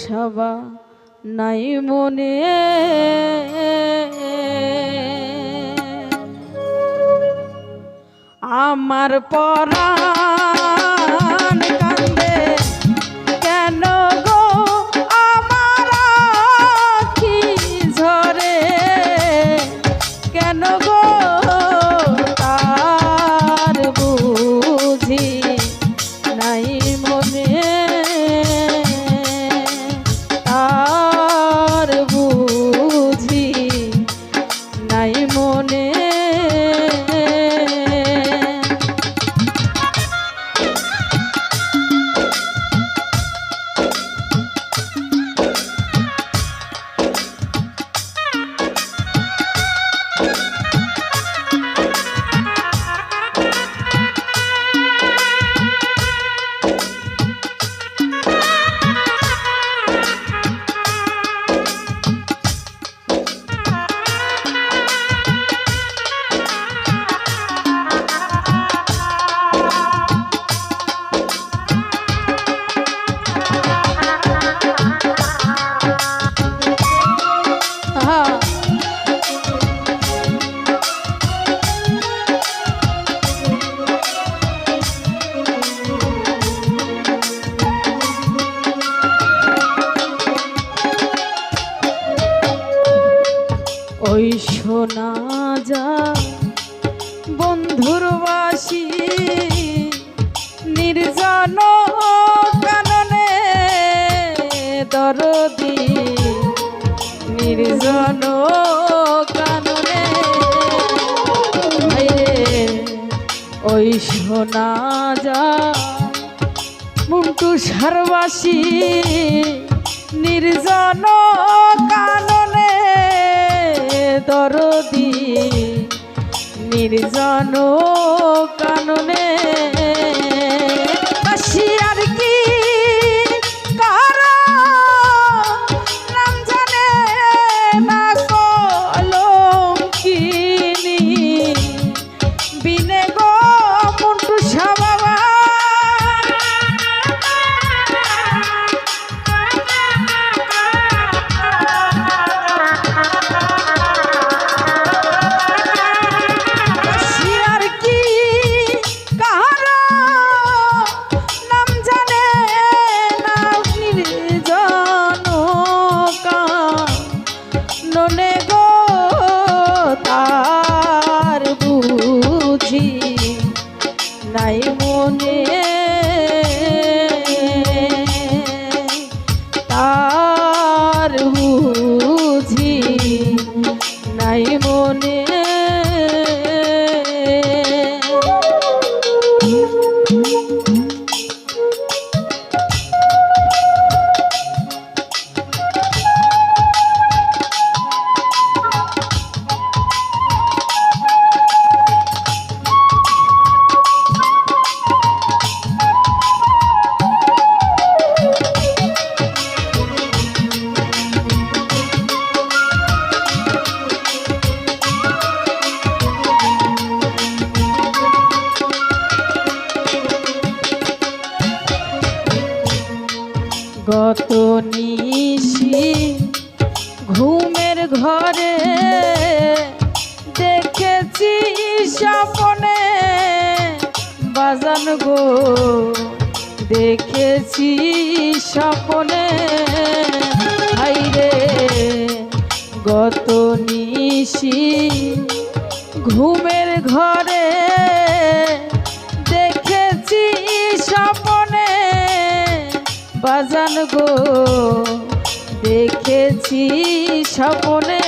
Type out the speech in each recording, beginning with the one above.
সাবা নাই মনে। আমার পরাণ কান্দে কেন গো আমার আখি ঝরে? কেন গো তার বুঝি নাই মনে? ওই শোনা যা বন্ধুর বাসি নির্জন কাননে দরদি নির্জন কাননে ওই শোনা যা নির্জন কাননে। দরদি নির্জন কাননে। গত নিশি ঘুমের ঘরে দেখেছি স্বপনে বাজান গো, দেখেছি স্বপনে। হাইরে গত নিশি ঘুমের ঘরে বাজান গো দেখেছি স্বপনে।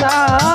ওরে